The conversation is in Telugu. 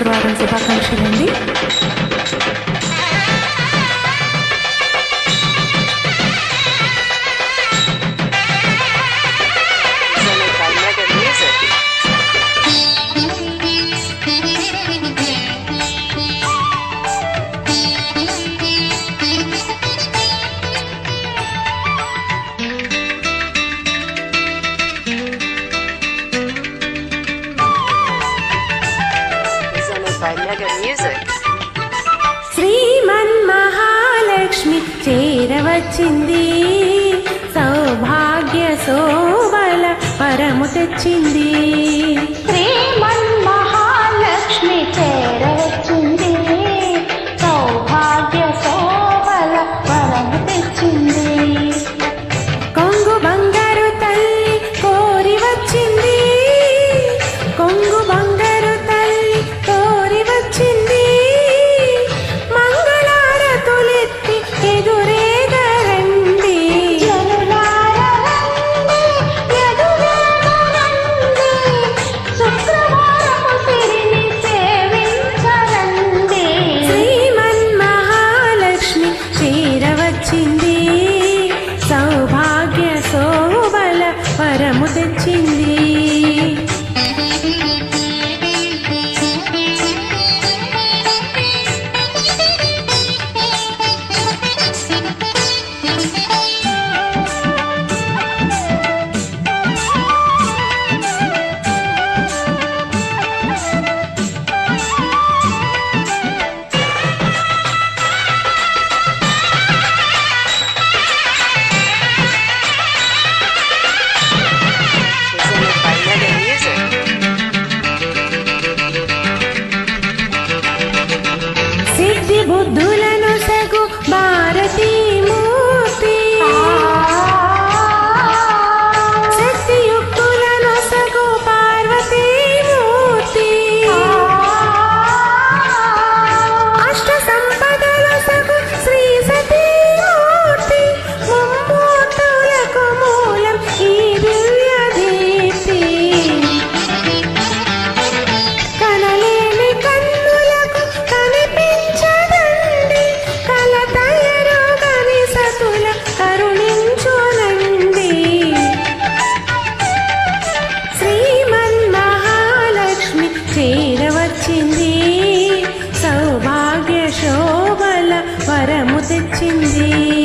శుక్రవారం శుభాకాంక్షలండి శ్రీమన్ మహాలక్ష్మి చేరవచ్చింది సౌభాగ్య సోబల పరము తెచ్చింది চিনি सिद्धि बुद्धुलन తెచ్చింది.